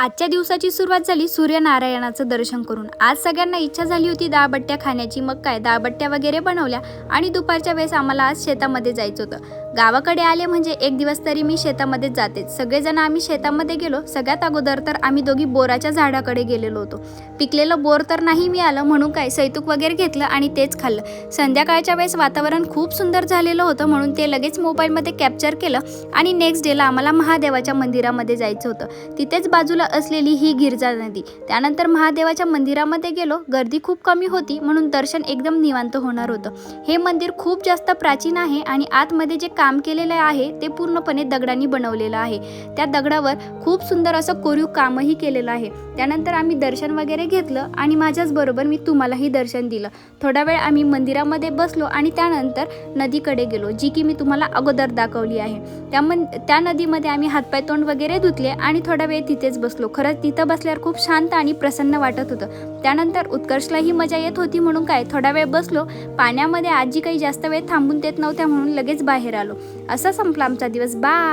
आजच्या दिवसाची सुरुवात झाली सूर्यनारायणाचं दर्शन करून. आज सगळ्यांना इच्छा झाली होती दाळबट्ट्या खाण्याची. मग काय? दाळबट्ट्या वगैरे बनवल्या आणि दुपारच्या वेळेस आम्हाला आज शेतामध्ये जायचं होतं. गावाकडे आले म्हणजे एक दिवस तरी मी शेतामध्येच जातेच. सगळेजण आम्ही शेतामध्ये गेलो. सगळ्यात अगोदर तर आम्ही दोघी बोराच्या झाडाकडे गेलेलो होतो. पिकलेलं बोर तर नाही मिळालं म्हणून काय? सैतूक वगैरे घेतलं आणि तेच खाल्लं. संध्याकाळच्या वेळेस वातावरण खूप सुंदर झालेलं होतं म्हणून ते लगेच मोबाईलमध्ये कॅप्चर केलं आणि नेक्स्ट डेला आम्हाला महादेवाच्या मंदिरामध्ये जायचं होतं. तिथेच बाजूला असलेली ही गिरजा नदी. त्यानंतर महादेवाच्या मंदिरामध्ये गेलो. गर्दी खूप कमी होती म्हणून दर्शन एकदम निवांत होणार होतं. हे मंदिर खूप जास्त प्राचीन आहे आणि आतमध्ये जे काम केलेलं आहे ते पूर्णपणे दगडांनी बनवलेलं आहे. त्या दगडावर खूप सुंदर असं कोरीव कामही केलेलं आहे. त्यानंतर आम्ही दर्शन वगैरे घेतलं आणि माझ्याच बरोबर मी तुम्हालाही दर्शन दिलं. थोडा वेळ आम्ही मंदिरामध्ये बसलो आणि त्यानंतर नदीकडे गेलो जी की मी तुम्हाला अगोदर दाखवली आहे. त्या मन त्या नदीमध्ये आम्ही हातपाय तोंड वगैरे धुतले आणि थोडा वेळ तिथेच बसलो. खरंच तिथं बसल्यावर खूप शांत आणि प्रसन्न वाटत होतं. त्यानंतर उत्कर्षलाही मजा येत होती म्हणून काय थोडा वेळ बसलो. पाण्यामध्ये आजी काही जास्त वेळ थांबून देत नव्हत्या म्हणून लगेच बाहेर आलो. असा संपला आमचा दिवस. बाय